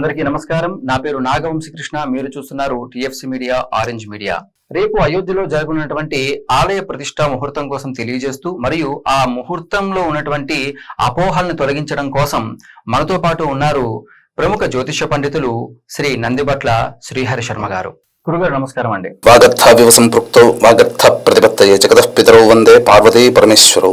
అందరికీ నమస్కారం. నా పేరు నాగవంశీ కృష్ణ మీరు చూస్తున్నారు టిఎఫ్సి మీడియా ఆరెంజ్ మీడియా. రేపు అయోధ్యలో జరగనున్నటువంటి ఆలయ ప్రతిష్ట ముహూర్తం కోసం తెలియజేస్తూ మరియు ఆ ముహూర్తంలో ఉన్నటువంటి అపోహలను తొలగించడం కోసం మనతో పాటు ఉన్నారు ప్రముఖ జ్యోతిష పండితులు శ్రీ నందిబట్ల శ్రీహరి శర్మ గారు. గురుగారు నమస్కారం అండి. వాగర్థావివ సంపృక్తౌ వాగర్థ ప్రతిపత్తయే జగతః పితరౌ వందే పార్వతీ పరమేశ్వరు.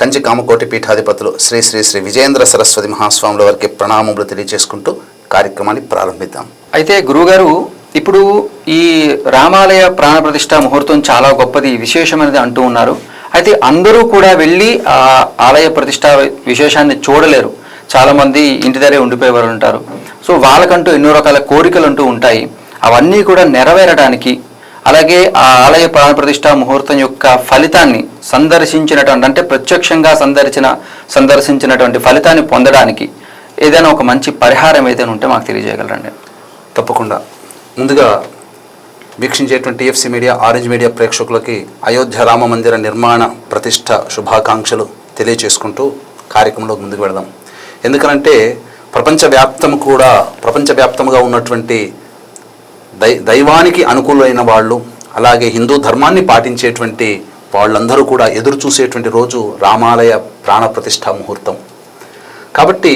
కంచి కామకోటి పీఠాధిపతులు శ్రీ శ్రీ శ్రీ విజయేంద్ర సరస్వతి మహాస్వాముల వారికి ప్రణామములు తెలియజేసుకుంటూ కార్యక్రమాన్ని ప్రారంభిద్దాం. అయితే గురుగారు ఇప్పుడు ఈ రామాలయ ప్రాణప్రతిష్ట ముహూర్తం చాలా గొప్పది విశేషమైనది అంటూ ఉన్నారు. అయితే అందరూ కూడా వెళ్ళి ఆ ఆలయ ప్రతిష్ట విశేషాన్ని చూడలేరు. చాలామంది ఇంటి దగ్గరే ఉండిపోయేవారు ఉంటారు. సో వాళ్ళకంటూ ఎన్నో రకాల కోరికలు అంటూ ఉంటాయి. అవన్నీ కూడా నెరవేరడానికి అలాగే ఆ ఆలయ ప్రాణ ప్రతిష్ట ముహూర్తం యొక్క ఫలితాన్ని సందర్శించినటువంటి అంటే ప్రత్యక్షంగా సందర్శించిన సందర్శించినటువంటి ఫలితాన్ని పొందడానికి ఏదైనా ఒక మంచి పరిహారం ఏదైనా ఉంటే మాకు తెలియజేయగలరండి. తప్పకుండా. ముందుగా వీక్షించేటువంటి టీఎఫ్సీ మీడియా ఆరెంజ్ మీడియా ప్రేక్షకులకి అయోధ్య రామ మందిర నిర్మాణ ప్రతిష్ట శుభాకాంక్షలు తెలియచేసుకుంటూ కార్యక్రమంలో ముందుకు వెళదాం. ఎందుకనంటే ప్రపంచవ్యాప్తం కూడా ప్రపంచవ్యాప్తంగా ఉన్నటువంటి దై దైవానికి అనుకూలమైన వాళ్ళు అలాగే హిందూ ధర్మాన్ని పాటించేటువంటి వాళ్ళందరూ కూడా ఎదురు చూసేటువంటి రోజు రామాలయ ప్రాణప్రతిష్ఠ ముహూర్తం. కాబట్టి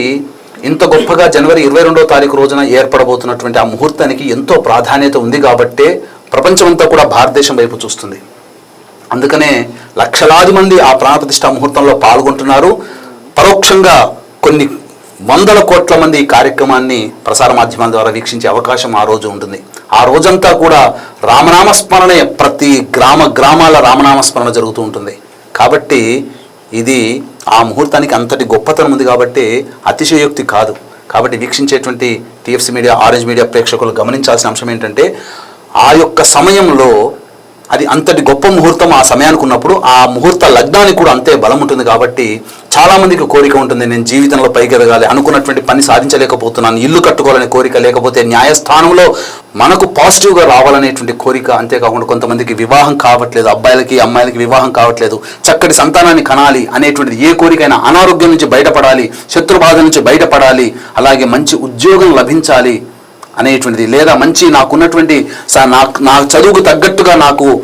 ఇంత గొప్పగా జనవరి ఇరవై రెండో తారీఖు రోజున ఏర్పడబోతున్నటువంటి ఆ ముహూర్తానికి ఎంతో ప్రాధాన్యత ఉంది కాబట్టే ప్రపంచమంతా కూడా భారతదేశం వైపు చూస్తుంది. అందుకనే లక్షలాది మంది ఆ ప్రాణప్రతిష్ఠా ముహూర్తంలో పాల్గొంటున్నారు. పరోక్షంగా కొన్ని వందల కోట్ల మంది ఈ కార్యక్రమాన్ని ప్రసార మాధ్యమాల ద్వారా వీక్షించే అవకాశం ఆ రోజు ఉంటుంది. ఆ రోజంతా కూడా రామనామస్మరణే ప్రతి గ్రామ గ్రామాల రామనామస్మరణ జరుగుతూ ఉంటుంది. కాబట్టి ఇది ఆ ముహూర్తానికి అంతటి గొప్పతనం ఉంది కాబట్టి అతిశయోక్తి కాదు. కాబట్టి వీక్షించేటువంటి టీఎఫ్సీ మీడియా ఆరెంజ్ మీడియా ప్రేక్షకులు గమనించాల్సిన అంశం ఏంటంటే ఆ యొక్క సమయంలో అది అంతటి గొప్ప ముహూర్తం ఆ సమయానికి ఉన్నప్పుడు ఆ ముహూర్త లగ్నానికి కూడా అంతే బలం ఉంటుంది కాబట్టి చాలామందికి కోరిక ఉంటుంది నేను జీవితంలో పైకి ఎదగాలి అనుకున్నటువంటి పని సాధించలేకపోతున్నాను ఇల్లు కట్టుకోవాలనే కోరిక లేకపోతే న్యాయస్థానంలో మనకు పాజిటివ్గా రావాలనేటువంటి కోరిక అంతేకాకుండా కొంతమందికి వివాహం కావట్లేదు అబ్బాయిలకి అమ్మాయిలకి వివాహం కావట్లేదు చక్కటి సంతానాన్ని కనాలి అనేటువంటిది ఏ కోరికైనా అనారోగ్యం నుంచి బయటపడాలి శత్రుబాధ నుంచి బయటపడాలి అలాగే మంచి ఉద్యోగం లభించాలి అనేటువంటిది. లేదా మంచి నాకున్నటువంటి స- నా నా చదువుకు తగ్గట్టుగా నాకు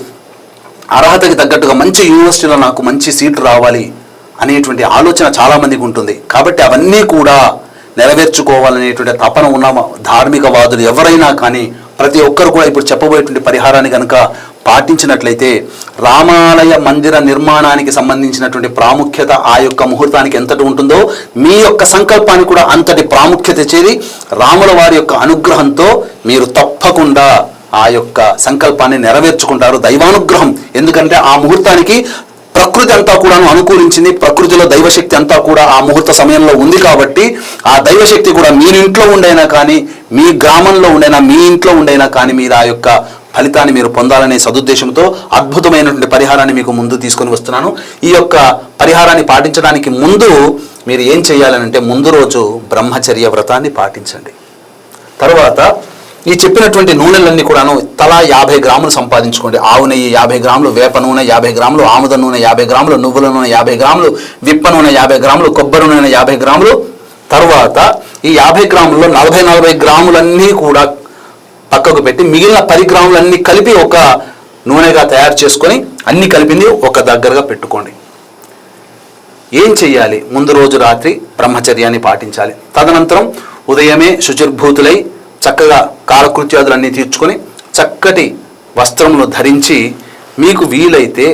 అర్హతకి తగ్గట్టుగా మంచి యూనివర్సిటీలో నాకు మంచి సీట్లు రావాలి అనేటువంటి ఆలోచన చాలామందికి ఉంటుంది. కాబట్టి అవన్నీ కూడా నెరవేర్చుకోవాలనేటువంటి తపన ఉన్న ధార్మికవాదులు ఎవరైనా కానీ ప్రతి ఒక్కరు కూడా ఇప్పుడు చెప్పబోయేటువంటి పరిహారాన్ని కనుక పాటించినట్లయితే రామాలయ మందిర నిర్మాణానికి సంబంధించినటువంటి ప్రాముఖ్యత ఆ యొక్క ముహూర్తానికి ఎంతటి ఉంటుందో మీ యొక్క సంకల్పానికి కూడా అంతటి ప్రాముఖ్యత చేరి రాముల వారి యొక్క అనుగ్రహంతో మీరు తప్పకుండా ఆ యొక్క సంకల్పాన్ని నెరవేర్చుకుంటారు దైవానుగ్రహం. ఎందుకంటే ఆ ముహూర్తానికి ప్రకృతి అంతా కూడాను అనుకూలించింది ప్రకృతిలో దైవశక్తి అంతా కూడా ఆ ముహూర్త సమయంలో ఉంది కాబట్టి ఆ దైవశక్తి కూడా మీ ఇంట్లో ఉండైనా కానీ మీ గ్రామంలో ఉండైనా మీ ఇంట్లో ఉండైనా కానీ మీరు ఆ యొక్క ఫలితాన్ని మీరు పొందాలనే సదుద్దేశంతో అద్భుతమైనటువంటి పరిహారాన్ని మీకు ముందు తీసుకొని వస్తున్నాను. ఈ యొక్క పరిహారాన్ని పాటించడానికి ముందు మీరు ఏం చేయాలనంటే ముందు రోజు బ్రహ్మచర్య వ్రతాన్ని పాటించండి. తర్వాత ఈ చెప్పినటువంటి నూనెలన్నీ కూడాను తలా యాభై గ్రాములు సంపాదించుకోండి. ఆవు నెయ్యి యాభై గ్రాములు వేప నూనె యాభై గ్రాములు ఆముద నూనె యాభై గ్రాములు నువ్వుల నూనె యాభై గ్రాములు విప్ప నూనె యాభై గ్రాములు కొబ్బరి నూనె యాభై గ్రాములు. తర్వాత ఈ యాభై గ్రాముల్లో నలభై నలభై గ్రాములన్నీ కూడా పక్కకు పెట్టి మిగిలిన పది గ్రాములన్నీ కలిపి ఒక నూనెగా తయారు చేసుకొని అన్ని కలిపింది ఒక దగ్గరగా పెట్టుకోండి. ఏం చెయ్యాలి? ముందు రోజు రాత్రి బ్రహ్మచర్యాన్ని పాటించాలి. తదనంతరం ఉదయమే శుచిర్భూతులై చక్కగా కాలకృత్యాదులన్నీ తీర్చుకొని చక్కటి వస్త్రములు ధరించి మీకు వీలైతే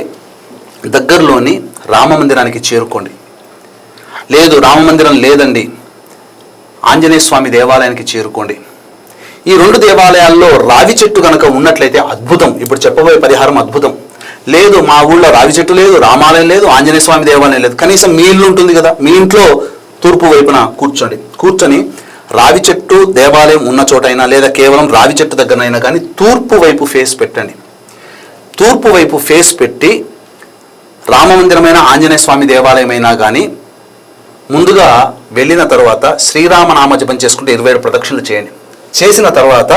దగ్గరలోని రామమందిరానికి చేరుకోండి. లేదు రామమందిరం లేదండి. ఆంజనేయ స్వామి దేవాలయానికి చేరుకోండి. ఈ రెండు దేవాలయాల్లో రావి చెట్టు కనుక ఉన్నట్లయితే అద్భుతం. ఇప్పుడు చెప్పబోయే పరిహారం అద్భుతం. లేదు మా ఊళ్ళో రావి చెట్టు లేదు రామాలయం లేదు ఆంజనేయ స్వామి దేవాలయం లేదు. కనీసం మీ ఇల్లు ఉంటుంది కదా మీ ఇంట్లో తూర్పు వైపున కూర్చోండి. కూర్చొని రావి చెట్టు దేవాలయం ఉన్న చోటైనా లేదా కేవలం రావి చెట్టు దగ్గరైనా కానీ తూర్పు వైపు ఫేస్ పెట్టండి. తూర్పు వైపు ఫేస్ పెట్టి రామమందిరమైన ఆంజనేయ స్వామి దేవాలయమైనా కానీ ముందుగా వెళ్ళిన తర్వాత శ్రీరామనామ జపం చేసుకుంటే ఇరవై ఏడు ప్రదక్షిణలు చేయండి. చేసిన తర్వాత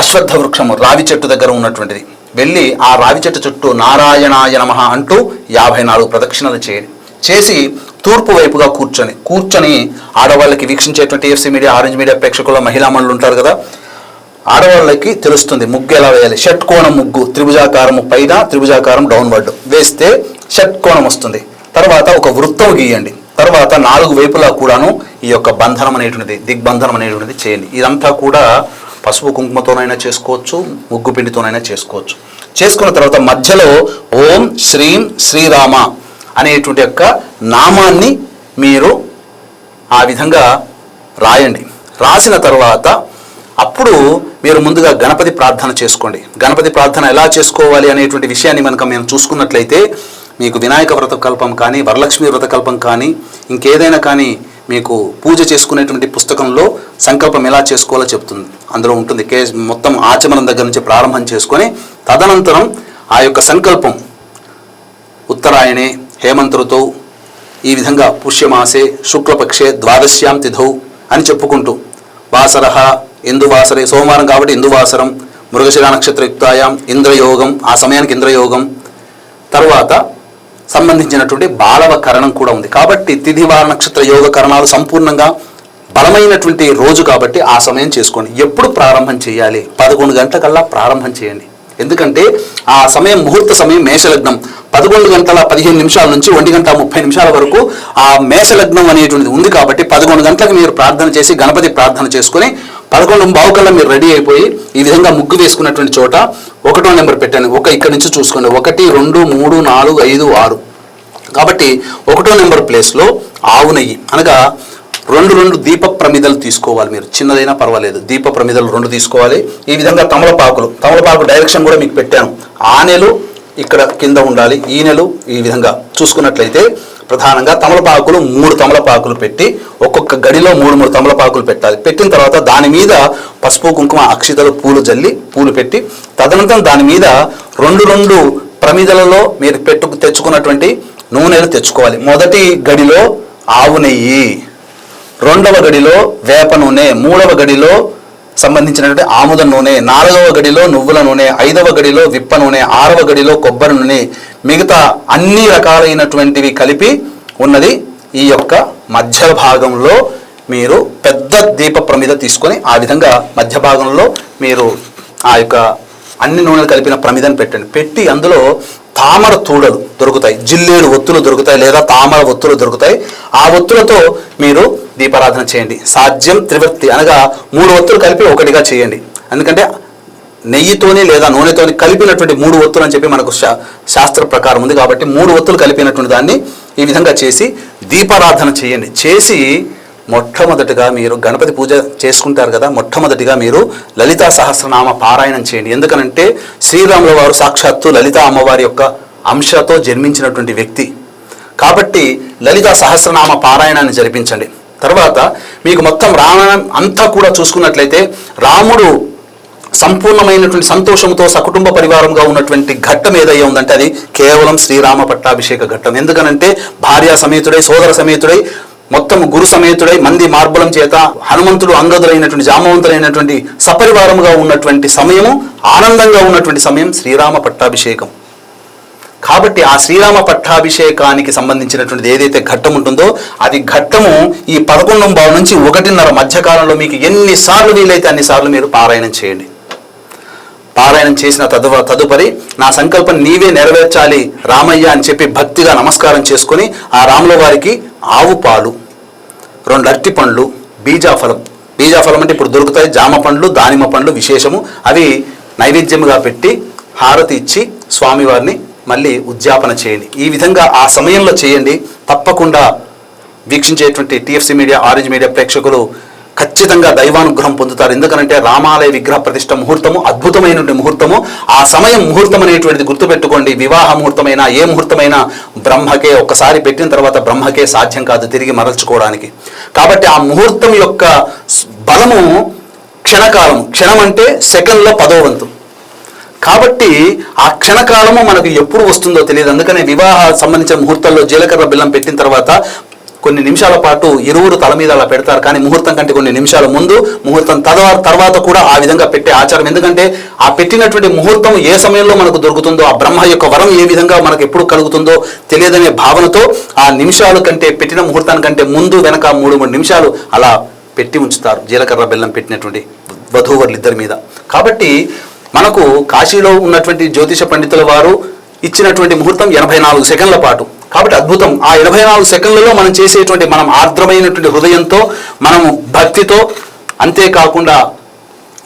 అశ్వత్థ వృక్షము రావి చెట్టు దగ్గర ఉన్నటువంటిది. వెళ్ళి ఆ రావి చెట్టు చుట్టూ నారాయణాయ నమ అంటూ యాభై నాలుగు ప్రదక్షిణలు చేయండి చేసి తూర్పు వైపుగా కూర్చొని కూర్చొని ఆడవాళ్ళకి వీక్షించేటువంటి ఎఫ్సీ మీడియా ఆరెంజ్ మీడియా ప్రేక్షకుల మహిళా మనులు ఉంటారు కదా ఆడవాళ్ళకి తెలుస్తుంది ముగ్గు ఎలా వేయాలి? షట్కోణం ముగ్గు త్రిభుజాకారము పైన త్రిభుజాకారం డౌన్వర్డ్ వేస్తే షట్కోణం వస్తుంది. తర్వాత ఒక వృత్తం గీయండి. తర్వాత నాలుగు వైపులా కూడాను ఈ యొక్క బంధనం అనేటువంటిది దిగ్బంధనం అనేటువంటిది చేయండి. ఇదంతా కూడా పసుపు కుంకుమతోనైనా చేసుకోవచ్చు ముగ్గు పిండితోనైనా చేసుకోవచ్చు. చేసుకున్న తర్వాత మధ్యలో ఓం శ్రీం శ్రీరామ అనేటువంటి యొక్క నామాన్ని మీరు ఆ విధంగా రాయండి. రాసిన తర్వాత అప్పుడు మీరు ముందుగా గణపతి ప్రార్థన చేసుకోండి. గణపతి ప్రార్థన ఎలా చేసుకోవాలి అనేటువంటి విషయాన్ని మనకు మేము చూసుకున్నట్లయితే మీకు వినాయక వ్రతకల్పం కానీ వరలక్ష్మి వ్రతకల్పం కానీ ఇంకేదైనా కానీ మీకు పూజ చేసుకునేటువంటి పుస్తకంలో సంకల్పం ఎలా చేసుకోవాలో చెప్తుంది. అందులో ఉంటుంది కే మొత్తం ఆచమనం దగ్గర నుంచి ప్రారంభం చేసుకొని తదనంతరం ఆ యొక్క సంకల్పం ఉత్తరాయణే హేమంత ఋతువు ఈ విధంగా పుష్యమాసే శుక్లపక్షే ద్వాదశ్యాం తిథౌ అని చెప్పుకుంటూ వాసర ఇందువాసరే సోమవారం కాబట్టి ఇందువాసరం మృగశిర నక్షత్రయుక్తాయాం ఇంద్రయోగం ఆ సమయానికి ఇంద్రయోగం తర్వాత సంబంధించినటువంటి బాలవ కరణం కూడా ఉంది. కాబట్టి తిథివార నక్షత్ర యోగ కరణాలు సంపూర్ణంగా బలమైనటువంటి రోజు కాబట్టి ఆ సమయం చేసుకోండి. ఎప్పుడు ప్రారంభం చేయాలి? పదకొండు గంటలకల్లా ప్రారంభం చేయండి. ఎందుకంటే ఆ సమయం ముహూర్త సమయం మేషలగ్నం. పదకొండు గంటల పదిహేను నిమిషాల నుంచి ఒంటి గంట ముప్పై నిమిషాల వరకు ఆ మేషలగ్నం అనేటువంటిది ఉంది కాబట్టి పదకొండు గంటలకు మీరు ప్రార్థన చేసి గణపతి ప్రార్థన చేసుకుని పదకొండు బావుకల్లా మీరు రెడీ అయిపోయి ఈ విధంగా ముగ్గు వేసుకున్నటువంటి చోట ఒకటో నెంబర్ పెట్టాను ఒక ఇక్కడ నుంచి చూసుకోండి. ఒకటి రెండు మూడు నాలుగు ఐదు ఆరు. కాబట్టి ఒకటో నెంబర్ ప్లేస్లో ఆవు నెయ్యి. అనగా రెండు రెండు దీప ప్రమిదలు తీసుకోవాలి మీరు. చిన్నదైనా పర్వాలేదు. దీప ప్రమిదలు రెండు తీసుకోవాలి. ఈ విధంగా తమలపాకులు. తమలపాకు డైరెక్షన్ కూడా మీకు పెట్టాను. ఆనెలు ఇక్కడ కింద ఉండాలి. ఈనెలు ఈ విధంగా చూసుకున్నట్లయితే ప్రధానంగా తమలపాకులు మూడు తమలపాకులు పెట్టి గడిలో మూడు మూడు తమలపాకులు పెట్టాలి. పెట్టిన తర్వాత దాని మీద పసుపు కుంకుమ అక్షితలు పూలు జల్లి పూలు పెట్టి తదనంతరం దాని మీద రెండు రెండు ప్రమిదలలో మీరు పెట్టు తెచ్చుకున్నటువంటి నూనెలు తెచ్చుకోవాలి. మొదటి గడిలో ఆవు నెయ్యి రెండవ గడిలో వేప నూనె మూడవ గడిలో సంబంధించినటువంటి ఆముద నూనె నాలుగవ గడిలో నువ్వుల నూనె ఐదవ గడిలో విప్ప నూనె ఆరవ గడిలో కొబ్బరి నూనె మిగతా అన్ని రకాలైనటువంటివి కలిపి ఉన్నది ఈ యొక్క మధ్య భాగంలో మీరు పెద్ద దీప ప్రమిద తీసుకొని ఆ విధంగా మధ్య భాగంలో మీరు ఆ యొక్క అన్ని నూనెలు కలిపిన ప్రమిదను పెట్టండి. పెట్టి అందులో తామర తూడలు దొరుకుతాయి. జిల్లేడు ఒత్తులు దొరుకుతాయి లేదా తామర ఒత్తులు దొరుకుతాయి. ఆ ఒత్తులతో మీరు దీపారాధన చేయండి. సాధ్యం త్రివృత్తి అనగా మూడు ఒత్తులు కలిపి ఒకటిగా చేయండి. ఎందుకంటే నెయ్యితోని లేదా నూనెతోని కలిపినటువంటి మూడు ఒత్తులు అని చెప్పి మనకు శా- శాస్త్ర ప్రకారం ఉంది కాబట్టి మూడు ఒత్తులు కలిపినటువంటి దాన్ని ఈ విధంగా చేసి దీపారాధన చేయండి. చేసి మొట్టమొదటిగా మీరు గణపతి పూజ చేసుకుంటారు కదా మొట్టమొదటిగా మీరు లలితా సహస్రనామ పారాయణం చేయండి. ఎందుకనంటే శ్రీరాముల వారు సాక్షాత్తు లలిత అమ్మవారి యొక్క అంశతో జన్మించినటువంటి వ్యక్తి. కాబట్టి లలితా సహస్రనామ పారాయణాన్ని జరిపించండి. తర్వాత మీకు మొత్తం రామాయణం అంతా కూడా చూసుకున్నట్లయితే రాముడు సంపూర్ణమైనటువంటి సంతోషంతో సకుటుంబ పరివారంగా ఉన్నటువంటి ఘట్టం ఏదయ్యా ఉందంటే అది కేవలం శ్రీరామ పట్టాభిషేక ఘట్టం. ఎందుకనంటే భార్య సమేతుడై సోదర సమేతుడై మొత్తం గురు సమేతుడై మంది మార్బలం చేత హనుమంతుడు అంగదులైనటువంటి జామవంతులైనటువంటి సపరివారముగా ఉన్నటువంటి సమయము ఆనందంగా ఉన్నటువంటి సమయం శ్రీరామ పట్టాభిషేకం. కాబట్టి ఆ శ్రీరామ పట్టాభిషేకానికి సంబంధించినటువంటిది ఏదైతే ఘట్టం ఉంటుందో అది ఘట్టము ఈ పదకొండం బావు నుంచి ఒకటిన్నర మధ్యకాలంలో మీకు ఎన్నిసార్లు వీలైతే అన్నిసార్లు మీరు పారాయణం చేయండి. పారాయణం చేసిన తదువ తదుపరి నా సంకల్పం నీవే నెరవేర్చాలి రామయ్య అని చెప్పి భక్తిగా నమస్కారం చేసుకొని ఆ రాముల వారికి ఆవు పాలు రెండు అరటి పండ్లు బీజాఫలం బీజాఫలం అంటే ఇప్పుడు దొరుకుతాయి జామ పండ్లు దానిమ్మ పండ్లు విశేషము. అవి నైవేద్యముగా పెట్టి హారతి ఇచ్చి స్వామివారిని మళ్ళీ ఉద్యాపన చేయండి. ఈ విధంగా ఆ సమయంలో చేయండి. తప్పకుండా వీక్షించేటువంటి టీఎఫ్సీ మీడియా ఆరెంజ్ మీడియా ప్రేక్షకులు ఖచ్చితంగా దైవానుగ్రహం పొందుతారు. ఎందుకనంటే రామాలయ విగ్రహ ప్రతిష్ట ముహూర్తము అద్భుతమైనటువంటి ముహూర్తము. ఆ సమయం ముహూర్తం అనేటువంటిది గుర్తుపెట్టుకోండి. వివాహ ముహూర్తమైనా ఏ ముహూర్తమైనా బ్రహ్మకే ఒక్కసారి పెట్టిన తర్వాత బ్రహ్మకే సాధ్యం కాదు తిరిగి మరల్చుకోవడానికి. కాబట్టి ఆ ముహూర్తం యొక్క బలము క్షణకాలం క్షణం అంటే సెకండ్లో పదో వంతు. కాబట్టి ఆ క్షణకాలము మనకు ఎప్పుడు వస్తుందో తెలియదు. అందుకనే వివాహ సంబంధించిన ముహూర్తాల్లో జీలకర్ర బెల్లం పెట్టిన తర్వాత కొన్ని నిమిషాల పాటు ఇరువురు తల మీద అలా పెడతారు. కానీ ముహూర్తం కంటే కొన్ని నిమిషాల ముందు ముహూర్తం తర్వాత తర్వాత కూడా ఆ విధంగా పెట్టే ఆచారం. ఎందుకంటే ఆ పెట్టినటువంటి ముహూర్తం ఏ సమయంలో మనకు దొరుకుతుందో ఆ బ్రహ్మ యొక్క వరం ఏ విధంగా మనకు ఎప్పుడు కలుగుతుందో తెలియదనే భావనతో ఆ నిమిషాల కంటే పెట్టిన ముహూర్తానికంటే ముందు వెనక మూడు మూడు నిమిషాలు అలా పెట్టి ఉంచుతారు. జీలకర్ర బెల్లం పెట్టినటువంటి వధూవరులిద్దరి మీద. కాబట్టి మనకు కాశీలో ఉన్నటువంటి జ్యోతిష పండితుల వారు ఇచ్చినటువంటి ముహూర్తం ఎనభై నాలుగు సెకండ్ల పాటు. కాబట్టి అద్భుతం. ఆ ఎనభై నాలుగు సెకండ్లలో మనం చేసేటువంటి మనం ఆర్ద్రమైనటువంటి హృదయంతో మనము భక్తితో అంతేకాకుండా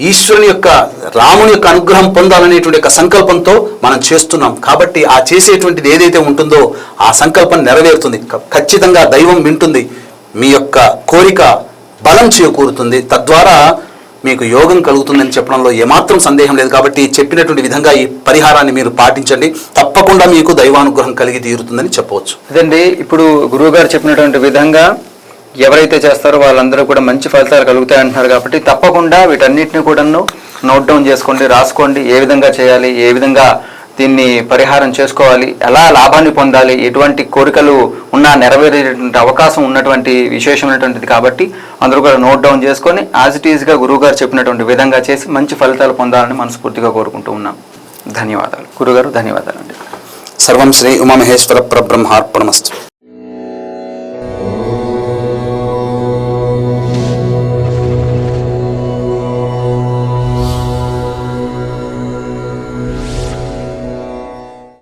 ఈశ్వరుని యొక్క రాముని యొక్క అనుగ్రహం పొందాలనేటువంటి యొక్క సంకల్పంతో మనం చేస్తున్నాం. కాబట్టి ఆ చేసేటువంటిది ఏదైతే ఉంటుందో ఆ సంకల్పం నెరవేరుతుంది. ఖచ్చితంగా దైవం వింటుంది. మీ యొక్క కోరిక బలం చేకూరుతుంది. తద్వారా మీకు యోగం కలుగుతుందని చెప్పడంలో ఏమాత్రం సందేహం లేదు కాబట్టి చెప్పినటువంటి విధంగా ఈ పరిహారాన్ని మీరు పాటించండి. తప్పకుండా మీకు దైవానుగ్రహం కలిగి తీరుతుందని చెప్పవచ్చు. అదండి ఇప్పుడు గురువు గారు చెప్పినటువంటి విధంగా ఎవరైతే చేస్తారో వాళ్ళందరూ కూడా మంచి ఫలితాలు కలుగుతాయి అంటున్నారు కాబట్టి తప్పకుండా వీటన్నిటిని కూడా నోట్ డౌన్ చేసుకోండి రాసుకోండి ఏ విధంగా చేయాలి ఏ విధంగా దీన్ని పరిహారం చేసుకోవాలి. ఎలా లాభాన్ని పొందాలి? ఎటువంటి కోరికలు ఉన్నా నెరవేరేటువంటి అవకాశం ఉన్నటువంటి విశేషమైనటువంటిది కాబట్టి అందరూ కూడా నోట్ డౌన్ చేసుకొని యాజ్ ఇట్ ఈజ్గా గురువు గారు చెప్పినటువంటి విధంగా చేసి మంచి ఫలితాలు పొందాలని మనస్ఫూర్తిగా కోరుకుంటూ ఉన్నాం. ధన్యవాదాలు. గురుగారు ధన్యవాదాలు అండి సర్వం శ్రీ ఉమామహేశ్వర పరబ్రహ్మార్పణమస్తు.